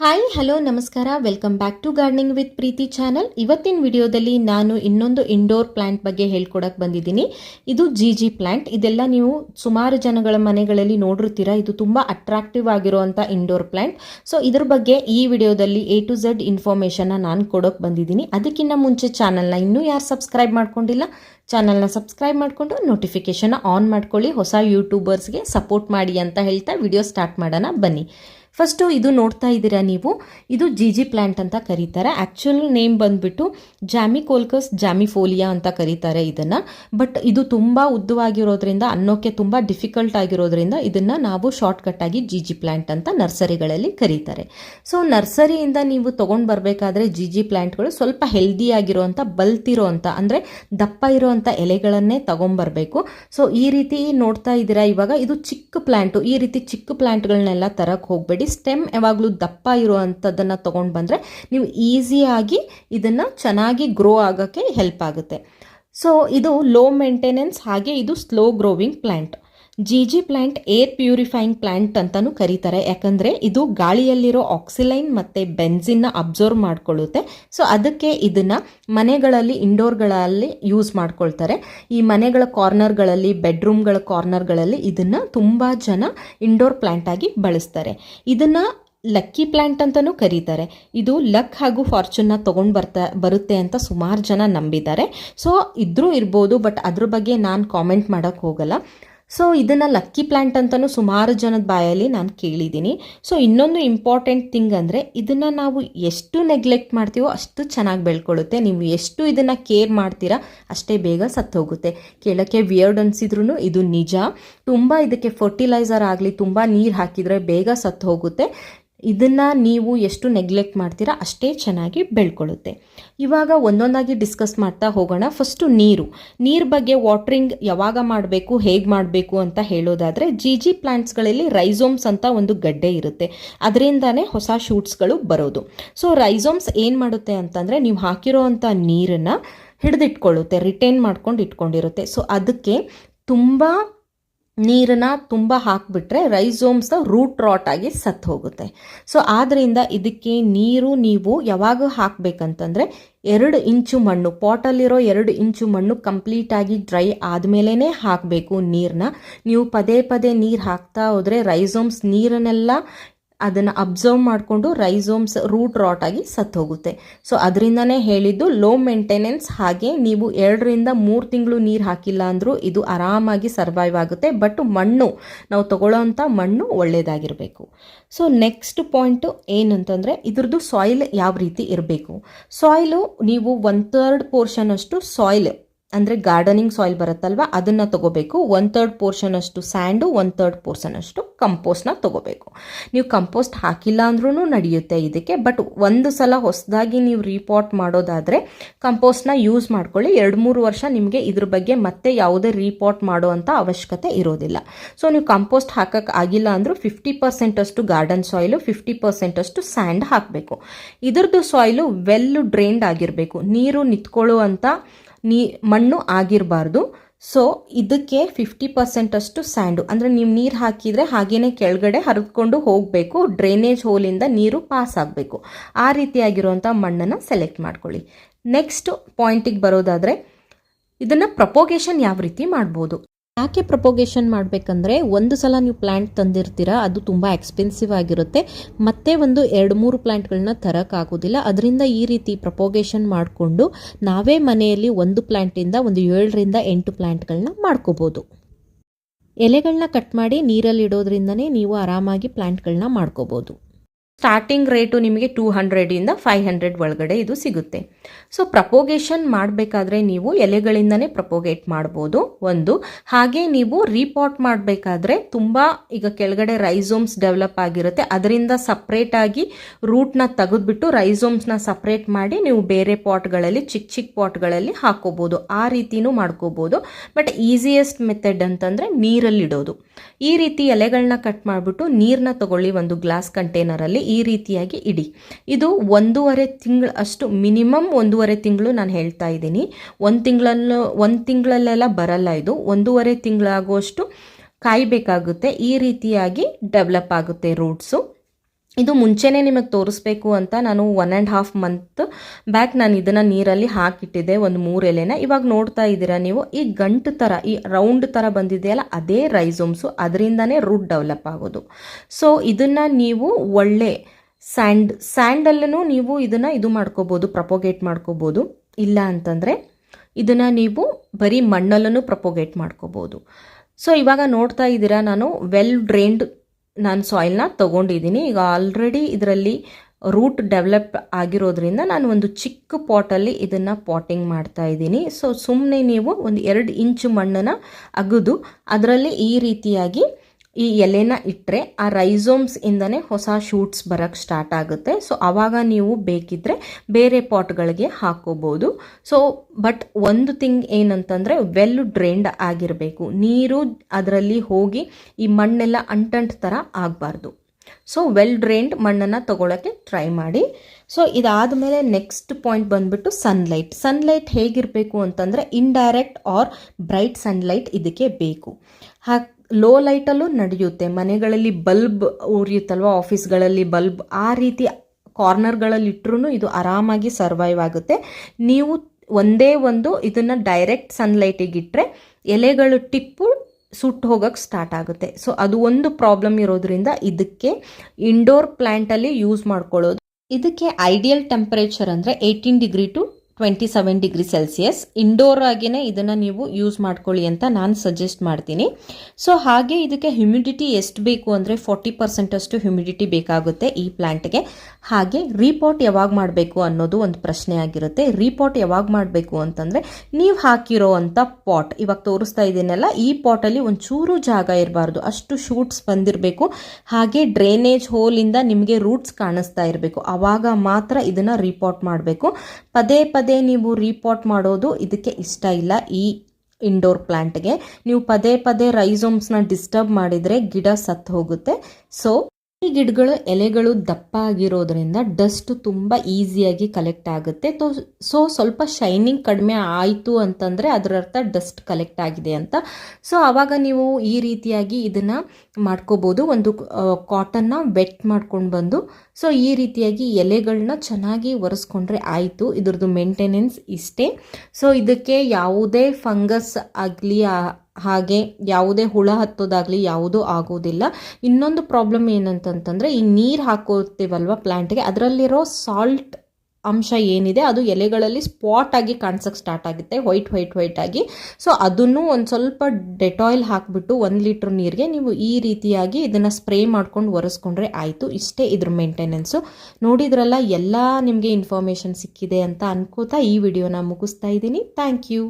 Hi, hello, ನಮಸ್ಕಾರ. Welcome back to gardening with Preethi channel ಇವತ್ತಿನ ವಿಡಿಯೋದಲ್ಲಿ ನಾನು ಇನ್ನೊಂದು ಇಂಡೋರ್ ಪ್ಲಾಂಟ್ ಬಗ್ಗೆ ಹೇಳ್ಕೊಡಕ್ಕೆ ಬಂದಿದ್ದೀನಿ. ಇದು ಜಿ ಜಿ ಪ್ಲಾಂಟ್ ಇದೆಲ್ಲ ನೀವು ಸುಮಾರು ಜನಗಳ ಮನೆಗಳಲ್ಲಿ ನೋಡಿರ್ತೀರಾ. ಇದು ತುಂಬ ಅಟ್ರಾಕ್ಟಿವ್ ಆಗಿರುವಂಥ ಇಂಡೋರ್ ಪ್ಲಾಂಟ್ ಸೊ ಇದ್ರ ಬಗ್ಗೆ ಈ ವಿಡಿಯೋದಲ್ಲಿ ಎ ಟು ಝೆಡ್ ಇನ್ಫಾರ್ಮೇಷನ್ನ ನಾನು ಕೊಡೋಕೆ ಬಂದಿದ್ದೀನಿ. ಅದಕ್ಕಿಂತ ಮುಂಚೆ ಚಾನಲ್ನ ಇನ್ನೂ ಯಾರು ಸಬ್ಸ್ಕ್ರೈಬ್ ಮಾಡ್ಕೊಂಡಿಲ್ಲ ಚಾನಲ್ನ ಸಬ್ಸ್ಕ್ರೈಬ್ ಮಾಡಿಕೊಂಡು ನೋಟಿಫಿಕೇಶನ್ ಆನ್ ಮಾಡ್ಕೊಳ್ಳಿ. ಹೊಸ ಯೂಟ್ಯೂಬರ್ಸ್ಗೆ ಸಪೋರ್ಟ್ ಮಾಡಿ ಅಂತ ಹೇಳ್ತಾ ವಿಡಿಯೋ ಸ್ಟಾರ್ಟ್ ಮಾಡೋಣ. ಬನ್ನಿ. ಫಸ್ಟು ಇದು ನೋಡ್ತಾ ಇದ್ದೀರಾ ನೀವು? ಇದು ಜಿ ಜಿ ಪ್ಲ್ಯಾಂಟ್ ಅಂತ ಕರೀತಾರೆ. ಆ್ಯಕ್ಚುಲ್ ನೇಮ್ ಬಂದ್ಬಿಟ್ಟು ಜಾಮಿ ಕೋಲ್ಕಸ್ ಜಾಮಿಫೋಲಿಯಾ ಅಂತ ಕರೀತಾರೆ ಇದನ್ನು. ಬಟ್ ಇದು ತುಂಬ ಉದ್ದವಾಗಿರೋದ್ರಿಂದ ಅನ್ನೋಕ್ಕೆ ತುಂಬ ಡಿಫಿಕಲ್ಟ್ ಆಗಿರೋದ್ರಿಂದ ಇದನ್ನು ನಾವು ಶಾರ್ಟ್ಕಟ್ಟಾಗಿ ಜಿ ಜಿ ಪ್ಲ್ಯಾಂಟ್ ಅಂತ ನರ್ಸರಿಗಳಲ್ಲಿ ಕರೀತಾರೆ. ಸೊ ನರ್ಸರಿಯಿಂದ ನೀವು ತೊಗೊಂಡು ಬರಬೇಕಾದ್ರೆ ಜಿ ಜಿ ಪ್ಲ್ಯಾಂಟ್ಗಳು ಸ್ವಲ್ಪ ಹೆಲ್ದಿಯಾಗಿರೋವಂಥ ಬಲ್ತಿರೋ ಬಲ್ತಿರೋವಂಥ ಅಂದರೆ ದಪ್ಪ ಇರೋವಂಥ ಎಲೆಗಳನ್ನೇ ತೊಗೊಂಬರ್ಬೇಕು ಸೊ ಈ ರೀತಿ ನೋಡ್ತಾ ಇದ್ದೀರಾ ಇವಾಗ? ಇದು ಚಿಕ್ಕ ಪ್ಲ್ಯಾಂಟು ಈ ರೀತಿ ಚಿಕ್ಕ ಪ್ಲ್ಯಾಂಟ್ಗಳನ್ನೆಲ್ಲ ತರಕ್ಕೆ ಹೋಗಬೇಡಿ. ಸ್ಟೆಮ್ ಯಾವಾಗಲೂ ದಪ್ಪ ಇರುವಂಥದ್ದನ್ನು ತೊಗೊಂಡು ಬಂದರೆ ನೀವು ಈಸಿಯಾಗಿ ಇದನ್ನು ಚೆನ್ನಾಗಿ ಗ್ರೋ ಆಗೋಕ್ಕೆ ಹೆಲ್ಪ್ ಆಗುತ್ತೆ. ಸೊ ಇದು ಲೋ ಮೇಂಟೆನೆನ್ಸ್ ಹಾಗೆ ಇದು slow growing plant Z Z plant air purifying plant ಅಂತಲೂ ಕರೀತಾರೆ. ಯಾಕಂದರೆ ಇದು ಗಾಳಿಯಲ್ಲಿರೋ ಆಕ್ಸಿಲೈನ್ ಮತ್ತು ಬೆನ್ಸಿನ್ನ ಅಬ್ಸರ್ವ್ ಮಾಡ್ಕೊಳ್ಳುತ್ತೆ. ಸೊ ಅದಕ್ಕೆ ಇದನ್ನು ಮನೆಗಳಲ್ಲಿ ಇಂಡೋರ್ಗಳಲ್ಲಿ ಯೂಸ್ ಮಾಡ್ಕೊಳ್ತಾರೆ. ಈ ಮನೆಗಳ ಕಾರ್ನರ್ಗಳಲ್ಲಿ ಬೆಡ್ರೂಮ್ಗಳ ಕಾರ್ನರ್ಗಳಲ್ಲಿ ಇದನ್ನು ತುಂಬ ಜನ ಇಂಡೋರ್ ಪ್ಲ್ಯಾಂಟ್ ಆಗಿ ಬಳಸ್ತಾರೆ. ಇದನ್ನು ಲಕ್ಕಿ ಪ್ಲ್ಯಾಂಟ್ ಅಂತಲೂ ಕರೀತಾರೆ. ಇದು ಲಕ್ ಹಾಗೂ ಫಾರ್ಚೂನ್ನ ತೊಗೊಂಡು ಬರ್ತಾ, ಬರುತ್ತೆ ಅಂತ ಸುಮಾರು ಜನ ನಂಬಿದ್ದಾರೆ. ಸೊ ಇದ್ರೂ ಇರ್ಬೋದು ಬಟ್ ಅದ್ರ ಬಗ್ಗೆ ನಾನು ಕಾಮೆಂಟ್ ಮಾಡೋಕ್ಕೆ ಹೋಗಲ್ಲ. ಸೊ ಇದನ್ನು ಲಕ್ಕಿ ಪ್ಲ್ಯಾಂಟ್ ಅಂತಲೂ ಸುಮಾರು ಜನದ ಬಾಯಲ್ಲಿ ನಾನು ಕೇಳಿದ್ದೀನಿ ಸೊ ಇನ್ನೊಂದು ಇಂಪಾರ್ಟೆಂಟ್ ಥಿಂಗ್ ಅಂದರೆ ಇದನ್ನು ನಾವು ಎಷ್ಟು ನೆಗ್ಲೆಕ್ಟ್ ಮಾಡ್ತೀವೋ ಅಷ್ಟು ಚೆನ್ನಾಗಿ ಬೆಳ್ಕೊಳ್ಳುತ್ತೆ ನೀವು ಎಷ್ಟು ಇದನ್ನು ಕೇರ್ ಮಾಡ್ತೀರಾ ಅಷ್ಟೇ ಬೇಗ ಸತ್ತು ಹೋಗುತ್ತೆ. ಕೇಳೋಕ್ಕೆ ವಿಯರ್ಡ್ ಅನಿಸಿದ್ರು ಇದು ನಿಜ. ತುಂಬ ಇದಕ್ಕೆ ಫರ್ಟಿಲೈಸರ್ ಆಗಲಿ, ತುಂಬ ನೀರು ಹಾಕಿದರೆ ಬೇಗ ಸತ್ತು ಹೋಗುತ್ತೆ. ಇದನ್ನು ನೀವು ಎಷ್ಟು ನೆಗ್ಲೆಕ್ಟ್ ಮಾಡ್ತೀರಾ ಅಷ್ಟೇ ಚೆನ್ನಾಗಿ ಬೆಳ್ಕೊಳ್ಳುತ್ತೆ. ಇವಾಗ ಒಂದೊಂದಾಗಿ ಡಿಸ್ಕಸ್ ಮಾಡ್ತಾ ಹೋಗೋಣ. ಫಸ್ಟು ನೀರು. ನೀರು ಬಗ್ಗೆ ವಾಟ್ರಿಂಗ್ ಯಾವಾಗ ಮಾಡಬೇಕು, ಹೇಗೆ ಮಾಡಬೇಕು ಅಂತ ಹೇಳೋದಾದರೆ ಜಿ ಜಿ ಪ್ಲ್ಯಾಂಟ್ಸ್ಗಳಲ್ಲಿ ರೈಸೋಮ್ಸ್ ಅಂತ ಒಂದು ಗಡ್ಡೆ ಇರುತ್ತೆ. ಅದರಿಂದನೇ ಹೊಸ ಶೂಟ್ಸ್ಗಳು ಬರೋದು. ಸೊ ರೈಸೋಮ್ಸ್ ಏನು ಮಾಡುತ್ತೆ ಅಂತಂದರೆ ನೀವು ಹಾಕಿರೋ ಅಂಥ ನೀರನ್ನು ಹಿಡಿದಿಟ್ಕೊಳ್ಳುತ್ತೆ ರಿಟೈನ್ ಮಾಡ್ಕೊಂಡು ಇಟ್ಕೊಂಡಿರುತ್ತೆ. ಸೊ ಅದಕ್ಕೆ ತುಂಬ ನೀರನ್ನ ತುಂಬ ಹಾಕಿಬಿಟ್ರೆ ರೈಸೋಮ್ಸ್ ರೂಟ್ ರಾಟ್ ಆಗಿ ಸತ್ತು ಹೋಗುತ್ತೆ. ಸೊ ಆದ್ದರಿಂದ ಇದಕ್ಕೆ ನೀರು ನೀವು ಯಾವಾಗ ಹಾಕಬೇಕಂತಂದರೆ ಎರಡು ಇಂಚು ಮಣ್ಣು, ಪಾಟಲ್ಲಿರೋ ಎರಡು ಇಂಚು ಮಣ್ಣು ಕಂಪ್ಲೀಟಾಗಿ ಡ್ರೈ ಆದಮೇಲೇ ಹಾಕಬೇಕು ನೀರನ್ನ ನೀವು ಪದೇ ಪದೇ ನೀರು ಹಾಕ್ತಾ ಹೋದರೆ ರೈಸೋಮ್ಸ್ ನೀರನ್ನೆಲ್ಲ ಅದನ್ನು ಅಬ್ಸರ್ವ್ ಮಾಡಿಕೊಂಡು ರೈಸೋಮ್ಸ್ ರೂಟ್ ರಾಟ್ ಆಗಿ ಸತ್ತು ಹೋಗುತ್ತೆ. ಸೊ ಅದರಿಂದನೇ ಹೇಳಿದ್ದು ಲೋ ಮೇಂಟೆನೆನ್ಸ್ ಹಾಗೆ ನೀವು ಎರಡರಿಂದ ಮೂರು ತಿಂಗಳು ನೀರು ಹಾಕಿಲ್ಲ ಅಂದರೂ ಇದು ಆರಾಮಾಗಿ ಸರ್ವೈವ್ ಆಗುತ್ತೆ. ಬಟ್ ಮಣ್ಣು, ನಾವು ತಗೊಳ್ಳೋವಂಥ ಮಣ್ಣು ಒಳ್ಳೆಯದಾಗಿರಬೇಕು ಸೊ ನೆಕ್ಸ್ಟ್ ಪಾಯಿಂಟು ಏನಂತಂದರೆ ಇದ್ರದ್ದು ಸಾಯಿಲ್ ಯಾವ ರೀತಿ ಇರಬೇಕು? ಸಾಯಿಲು ನೀವು ಒನ್ ತರ್ಡ್ ಪೋರ್ಷನ್ ಅಷ್ಟು ಸಾಯಿಲ್ ಅಂದರೆ ಗಾರ್ಡನಿಂಗ್ ಸಾಯಿಲ್ ಬರುತ್ತಲ್ವ? ಅದನ್ನು ತಗೋಬೇಕು. ಒನ್ ತರ್ಡ್ ಪೋರ್ಷನ್ ಅಷ್ಟು ಸ್ಯಾಂಡು ಒನ್ ತರ್ಡ್ ಪೋರ್ಷನ್ ಅಷ್ಟು ಕಂಪೋಸ್ಟ್ನ ತಗೋಬೇಕು. ನೀವು ಕಂಪೋಸ್ಟ್ ಹಾಕಿಲ್ಲ ಅಂದ್ರೂ ನಡೆಯುತ್ತೆ ಇದಕ್ಕೆ ಬಟ್ ಒಂದು ಸಲ ಹೊಸದಾಗಿ ನೀವು ರೀಪಾಟ್ ಮಾಡೋದಾದರೆ ಕಂಪೋಸ್ಟ್ನ ಯೂಸ್ ಮಾಡ್ಕೊಳ್ಳಿ. ಎರಡು ಮೂರು ವರ್ಷ ನಿಮಗೆ ಇದ್ರ ಬಗ್ಗೆ ಮತ್ತೆ ಯಾವುದೇ ರೀಪಾಟ್ ಮಾಡೋ ಅವಶ್ಯಕತೆ ಇರೋದಿಲ್ಲ. ಸೊ ನೀವು ಕಂಪೋಸ್ಟ್ ಹಾಕಕ್ಕೆ ಆಗಿಲ್ಲ ಅಂದರೂ ಫಿಫ್ಟಿ ಪರ್ಸೆಂಟ್ ಅಷ್ಟು ಗಾರ್ಡನ್ ಸಾಯಿಲು ಫಿಫ್ಟಿ ಪರ್ಸೆಂಟ್ ಅಷ್ಟು ಸ್ಯಾಂಡ್ ಹಾಕಬೇಕು. ಇದ್ರದ್ದು ಸಾಯಿಲು ವೆಲ್ ಡ್ರೈನ್ಡ್ ಆಗಿರಬೇಕು. ನೀರು ನಿಂತ್ಕೊಳ್ಳುವಂಥ ನೀ ಮಣ್ಣು ಆಗಿರಬಾರ್ದು. ಸೊ ಇದಕ್ಕೆ ಫಿಫ್ಟಿ ಪರ್ಸೆಂಟ್ ಅಷ್ಟು ಸ್ಯಾಂಡು ಅಂದರೆ ನೀವು ನೀರು ಹಾಕಿದರೆ ಹಾಗೇನೆ ಕೆಳಗಡೆ ಹರಿದುಕೊಂಡು ಹೋಗಬೇಕು. ಡ್ರೈನೇಜ್ ಹೋಲಿಂದ ನೀರು ಪಾಸ್ ಆಗಬೇಕು. ಆ ರೀತಿಯಾಗಿರುವಂಥ ಮಣ್ಣನ್ನು ಸೆಲೆಕ್ಟ್ ಮಾಡ್ಕೊಳ್ಳಿ. ನೆಕ್ಸ್ಟ್ ಪಾಯಿಂಟಿಗೆ ಬರೋದಾದರೆ, ಇದನ್ನು ಪ್ರಪೋಗೇಶನ್ ಯಾವ ರೀತಿ ಮಾಡ್ಬೋದು? ಯಾಕೆ ಪ್ರಪೋಗೇಷನ್ ಮಾಡಬೇಕಂದ್ರೆ ಒಂದು ಸಲ ನೀವು ಪ್ಲ್ಯಾಂಟ್ ತಂದಿರ್ತೀರ, ಅದು ತುಂಬ ಎಕ್ಸ್ಪೆನ್ಸಿವ್ ಆಗಿರುತ್ತೆ. ಮತ್ತೆ ಒಂದು ಎರಡು, ಮೂರು ಪ್ಲ್ಯಾಂಟ್ಗಳನ್ನ ತರೋಕ್ಕಾಗೋದಿಲ್ಲ ಅದರಿಂದ ಈ ರೀತಿ ಪ್ರಪೋಗೇಷನ್ ಮಾಡಿಕೊಂಡು ನಾವೇ ಮನೆಯಲ್ಲಿ ಒಂದು ಪ್ಲ್ಯಾಂಟಿಂದ ಒಂದು ಏಳರಿಂದ ಎಂಟು ಪ್ಲ್ಯಾಂಟ್ಗಳನ್ನ ಮಾಡ್ಕೋಬೋದು. ಎಲೆಗಳನ್ನ ಕಟ್ ಮಾಡಿ ನೀರಲ್ಲಿ ಇಡೋದ್ರಿಂದನೇ ನೀವು ಆರಾಮಾಗಿ ಪ್ಲ್ಯಾಂಟ್ಗಳನ್ನ ಮಾಡ್ಕೋಬೋದು. ಸ್ಟಾರ್ಟಿಂಗ್ ರೇಟು ನಿಮಗೆ ಟೂ ಹಂಡ್ರೆಡಿಂದ ಫೈವ್ ಹಂಡ್ರೆಡ್ ಒಳಗಡೆ ಇದು ಸಿಗುತ್ತೆ. ಸೊ ಪ್ರಪೋಗೇಷನ್ ಮಾಡಬೇಕಾದ್ರೆ ನೀವು ಎಲೆಗಳಿಂದನೇ ಪ್ರಪೋಗೇಟ್ ಮಾಡ್ಬೋದು. ಒಂದು, ಹಾಗೆ ನೀವು ರೀಪಾಟ್ ಮಾಡಬೇಕಾದ್ರೆ ತುಂಬ ಈಗ ಕೆಳಗಡೆ ರೈಸೋಮ್ಸ್ ಡೆವಲಪ್ ಆಗಿರುತ್ತೆ. ಅದರಿಂದ ಸಪ್ರೇಟಾಗಿ ರೂಟ್ನ ತೆಗೆದುಬಿಟ್ಟು ರೈಸೋಮ್ಸ್ನ ಸಪ್ರೇಟ್ ಮಾಡಿ ನೀವು ಬೇರೆ ಪಾಟ್ಗಳಲ್ಲಿ ಚಿಕ್ಕ ಚಿಕ್ಕ ಪಾಟ್ಗಳಲ್ಲಿ ಹಾಕೋಬೋದು. ಆ ರೀತಿನೂ ಮಾಡ್ಕೋಬೋದು. ಬಟ್ ಈಸಿಯೆಸ್ಟ್ ಮೆಥಡ್ ಅಂತಂದರೆ ನೀರಲ್ಲಿಡೋದು. ಈ ರೀತಿ ಎಲೆಗಳನ್ನ ಕಟ್ ಮಾಡಿಬಿಟ್ಟು ನೀರನ್ನ ತಗೊಳ್ಳಿ ಒಂದು ಗ್ಲಾಸ್ ಕಂಟೈನರಲ್ಲಿ ಈ ರೀತಿಯಾಗಿ ಇಡಿ. ಇದು ಒಂದೂವರೆ ತಿಂಗಳು, ಅಷ್ಟು ಮಿನಿಮಮ್ ಒಂದೂವರೆ ತಿಂಗಳು ನಾನು ಹೇಳ್ತಾ ಇದ್ದೀನಿ. ಒಂದು ತಿಂಗಳಲ್ಲೂ ಒಂದು ತಿಂಗಳಲ್ಲೆಲ್ಲ ಬರಲ್ಲ ಇದು. ಒಂದೂವರೆ ತಿಂಗಳಾಗುವಷ್ಟು ಕಾಯಬೇಕಾಗುತ್ತೆ. ಈ ರೀತಿಯಾಗಿ ಡೆವಲಪ್ ಆಗುತ್ತೆ ರೂಟ್ಸು. ಇದು ಮುಂಚೆನೇ ನಿಮಗೆ ತೋರಿಸ್ಬೇಕು ಅಂತ ನಾನು one and half month back ನಾನು ಇದನ್ನು ನೀರಲ್ಲಿ ಹಾಕಿಟ್ಟಿದ್ದೆ, ಒಂದು ಮೂರು ಎಲೆನ. ಇವಾಗ ನೋಡ್ತಾ ಇದ್ದೀರಾ ನೀವು, ಈ ಗಂಟು ಥರ ಈ ರೌಂಡ್ ಥರ ಬಂದಿದೆಯಲ್ಲ, ಅದೇ ರೈಸೋಮ್ಸು ಅದರಿಂದನೇ ರೂಟ್ ಡೆವಲಪ್ ಆಗೋದು. ಸೊ ಇದನ್ನು ನೀವು ಒಳ್ಳೆ ಸ್ಯಾಂಡ್ ಸ್ಯಾಂಡಲ್ಲೂ ನೀವು ಇದನ್ನು ಇದು ಮಾಡ್ಕೋಬೋದು ಪ್ರಪೋಗೇಟ್ ಮಾಡ್ಕೋಬೋದು. ಇಲ್ಲ ಅಂತಂದರೆ, ಇದನ್ನು ನೀವು ಬರೀ ಮಣ್ಣಲ್ಲೂ ಪ್ರಪೋಗೇಟ್ ಮಾಡ್ಕೋಬೋದು. ಸೊ ಇವಾಗ ನೋಡ್ತಾ ಇದ್ದೀರಾ ನಾನು ವೆಲ್ ಡ್ರೈನ್ಡ್ ನಾನು ಸಾಯಿಲ್ನ ತೊಗೊಂಡಿದ್ದೀನಿ. ಈಗ ಆಲ್ರೆಡಿ ಇದರಲ್ಲಿ ರೂಟ್ ಡೆವಲಪ್ ಆಗಿರೋದ್ರಿಂದ ನಾನು ಒಂದು ಚಿಕ್ಕ ಪಾಟಲ್ಲಿ ಇದನ್ನು ಪಾಟಿಂಗ್ ಮಾಡ್ತಾ ಇದ್ದೀನಿ. ಸೊ ಸುಮ್ಮನೆ ನೀವು ಒಂದು ಎರಡು ಇಂಚು ಮಣ್ಣನ್ನು ಅಗದು, ಅದರಲ್ಲಿ ಈ ರೀತಿಯಾಗಿ ಈ ಎಲೆನ ಇಟ್ಟರೆ ಆ ರೈಸೋಮ್ಸ್ ಇಂದನೇ ಹೊಸ ಶೂಟ್ಸ್ ಬರೋಕ್ಕೆ ಸ್ಟಾರ್ಟ್ ಆಗುತ್ತೆ. ಸೊ ಆವಾಗ ನೀವು ಬೇಕಿದ್ದರೆ ಬೇರೆ ಪಾಟ್ಗಳಿಗೆ ಹಾಕೋಬೋದು. ಸೊ ಬಟ್ ಒಂದು ಥಿಂಗ್ ಏನಂತಂದರೆ ವೆಲ್ ಡ್ರೈನ್ಡ್ ಆಗಿರಬೇಕು. ನೀರು ಅದರಲ್ಲಿ ಹೋಗಿ ಈ ಮಣ್ಣೆಲ್ಲ ಅಂಟಂಟ್ ಥರ ಆಗಬಾರ್ದು. ಸೊ ವೆಲ್ ಡ್ರೈನ್ಡ್ ಮಣ್ಣನ್ನು ತಗೊಳ್ಳೋಕ್ಕೆ ಟ್ರೈ ಮಾಡಿ. ಸೊ ಇದಾದಮೇಲೆ ನೆಕ್ಸ್ಟ್ ಪಾಯಿಂಟ್ ಬಂದ್ಬಿಟ್ಟು ಸನ್ಲೈಟ್ ಸನ್ಲೈಟ್ ಹೇಗಿರಬೇಕು ಅಂತಂದರೆ ಇಂಡೈರೆಕ್ಟ್ ಆರ್ ಬ್ರೈಟ್ ಸನ್ಲೈಟ್ ಇದಕ್ಕೆ ಬೇಕು. ಹಾಗೆ ಲೋ ಲೈಟಲ್ಲೂ ನಡೆಯುತ್ತೆ. ಮನೆಗಳಲ್ಲಿ ಬಲ್ಬ್ ಉರಿಯುತ್ತಲ್ವ ಆಫೀಸ್ಗಳಲ್ಲಿ ಬಲ್ಬ್, ಆ ರೀತಿ ಕಾರ್ನರ್ಗಳಲ್ಲಿ ಇಟ್ಟರೂ ಇದು ಆರಾಮಾಗಿ ಸರ್ವೈವ್ ಆಗುತ್ತೆ. ನೀವು ಒಂದೇ ಒಂದು ಇದನ್ನು ಡೈರೆಕ್ಟ್ ಸನ್ಲೈಟಿಗೆ ಇಟ್ಟರೆ ಎಲೆಗಳು ಟಿಪ್ಪು ಸುಟ್ಟು ಹೋಗೋಕ್ಕೆ ಸ್ಟಾರ್ಟ್ ಆಗುತ್ತೆ. ಸೊ ಅದು ಒಂದು ಪ್ರಾಬ್ಲಮ್ ಇರೋದ್ರಿಂದ ಇದಕ್ಕೆ ಇಂಡೋರ್ ಪ್ಲ್ಯಾಂಟಲ್ಲಿ ಯೂಸ್ ಮಾಡ್ಕೊಳ್ಳೋದು. ಇದಕ್ಕೆ ಐಡಿಯಲ್ ಟೆಂಪರೇಚರ್ ಅಂದರೆ eighteen degree to twenty seven degree Celsius indoor ಆಗಿಯೇ ಇದನ್ನು ನೀವು ಯೂಸ್ ಮಾಡ್ಕೊಳ್ಳಿ ಅಂತ ನಾನು ಸಜೆಸ್ಟ್ ಮಾಡ್ತೀನಿ. ಸೊ ಹಾಗೆ ಇದಕ್ಕೆ ಹ್ಯುಮಿಡಿಟಿ ಎಷ್ಟು ಬೇಕು ಅಂದರೆ ಫಾರ್ಟಿ ಪರ್ಸೆಂಟಷ್ಟು ಹ್ಯುಮಿಡಿಟಿ ಬೇಕಾಗುತ್ತೆ ಈ ಪ್ಲ್ಯಾಂಟ್ಗೆ ಹಾಗೆ ರೀಪಾಟ್ ಯಾವಾಗ ಮಾಡಬೇಕು ಅನ್ನೋದು ಒಂದು ಪ್ರಶ್ನೆ ಆಗಿರುತ್ತೆ. ರೀಪಾಟ್ ಯಾವಾಗ ಮಾಡಬೇಕು ಅಂತಂದರೆ ನೀವು ಹಾಕಿರೋ ಅಂಥ ಪಾಟ್ ಇವಾಗ ತೋರಿಸ್ತಾ ಇದ್ದೀನಲ್ಲ, ಈ ಪಾಟಲ್ಲಿ ಒಂಚೂರು ಜಾಗ ಇರಬಾರ್ದು. ಅಷ್ಟು ಶೂಟ್ಸ್ ಬಂದಿರಬೇಕು. ಹಾಗೆ ಡ್ರೈನೇಜ್ ಹೋಲಿಂದ ನಿಮಗೆ ರೂಟ್ಸ್ ಕಾಣಿಸ್ತಾ ಇರಬೇಕು. ಆವಾಗ ಮಾತ್ರ ಇದನ್ನು ರೀಪಾಟ್ ಮಾಡಬೇಕು. ಪದೇ ಪದೇ ನೀವು ರೀಪಾಟ್ ಮಾಡೋದು ಇದಕ್ಕೆ ಇಷ್ಟ ಇಲ್ಲ ಈ ಇಂಡೋರ್ ಪ್ಲ್ಯಾಂಟ್ಗೆ ನೀವು ಪದೇ ಪದೇ ರೈಸೋಮ್ಸ್ನ ಡಿಸ್ಟರ್ಬ್ ಮಾಡಿದರೆ ಗಿಡ ಸತ್ತು ಹೋಗುತ್ತೆ ಸೊ ಈ ಗಿಡಗಳು ಎಲೆಗಳು ದಪ್ಪ ಆಗಿರೋದ್ರಿಂದ ಡಸ್ಟ್ ತುಂಬ ಈಸಿಯಾಗಿ ಕಲೆಕ್ಟ್ ಆಗುತ್ತೆ. ಸೊ ಸ್ವಲ್ಪ ಶೈನಿಂಗ್ ಕಡಿಮೆ ಆಯಿತು ಅಂತಂದರೆ ಅದರ ಅರ್ಥ ಡಸ್ಟ್ ಕಲೆಕ್ಟ್ ಆಗಿದೆ ಅಂತ. ಸೊ ಆವಾಗ ನೀವು ಈ ರೀತಿಯಾಗಿ ಇದನ್ನು ಮಾಡ್ಕೋಬೋದು. ಒಂದು ಕಾಟನ್ನ ವೆಟ್ ಮಾಡ್ಕೊಂಡು ಬಂದು ಸೊ ಈ ರೀತಿಯಾಗಿ ಎಲೆಗಳನ್ನ ಚೆನ್ನಾಗಿ ಒರೆಸ್ಕೊಂಡ್ರೆ ಆಯಿತು. ಇದ್ರದ್ದು ಮೇಂಟೆನೆನ್ಸ್ ಇಷ್ಟೇ. ಸೊ ಇದಕ್ಕೆ ಯಾವುದೇ ಫಂಗಸ್ ಆಗಲಿ ಹಾಗೆ ಯಾವುದೇ ಹುಳ ಹತ್ತೋದಾಗಲಿ ಯಾವುದೂ ಆಗೋದಿಲ್ಲ. ಇನ್ನೊಂದು ಪ್ರಾಬ್ಲಮ್ ಏನಂತಂತಂದರೆ ಈ ನೀರು ಹಾಕೋತೀವಲ್ವ ಪ್ಲ್ಯಾಂಟ್ಗೆ ಅದರಲ್ಲಿರೋ ಸಾಲ್ಟ್ ಅಂಶ ಏನಿದೆ, ಅದು ಎಲೆಗಳಲ್ಲಿ ಸ್ಪಾಟ್ ಆಗಿ ಕಾಣಿಸೋಕ್ಕೆ ಸ್ಟಾರ್ಟ್ ಆಗುತ್ತೆ ವೈಟ್ ವೈಟ್ ವೈಟ್ ಆಗಿ. ಸೊ ಅದನ್ನು ಒಂದು ಸ್ವಲ್ಪ ಡೆಟಾಯಿಲ್ ಹಾಕಿಬಿಟ್ಟು ಒಂದು ಲೀಟ್ರ್ ನೀರಿಗೆ ನೀವು ಈ ರೀತಿಯಾಗಿ ಇದನ್ನು ಸ್ಪ್ರೇ ಮಾಡ್ಕೊಂಡು ಒರೆಸ್ಕೊಂಡ್ರೆ ಆಯಿತು. ಇಷ್ಟೇ ಇದ್ರ ಮೇಂಟೆನೆನ್ಸು ನೋಡಿದ್ರಲ್ಲ ಎಲ್ಲ ನಿಮಗೆ ಇನ್ಫಾರ್ಮೇಷನ್ ಸಿಕ್ಕಿದೆ ಅಂತ ಅನ್ಕೋತಾ ಈ ವಿಡಿಯೋನ ಮುಗಿಸ್ತಾ ಇದ್ದೀನಿ. Thank you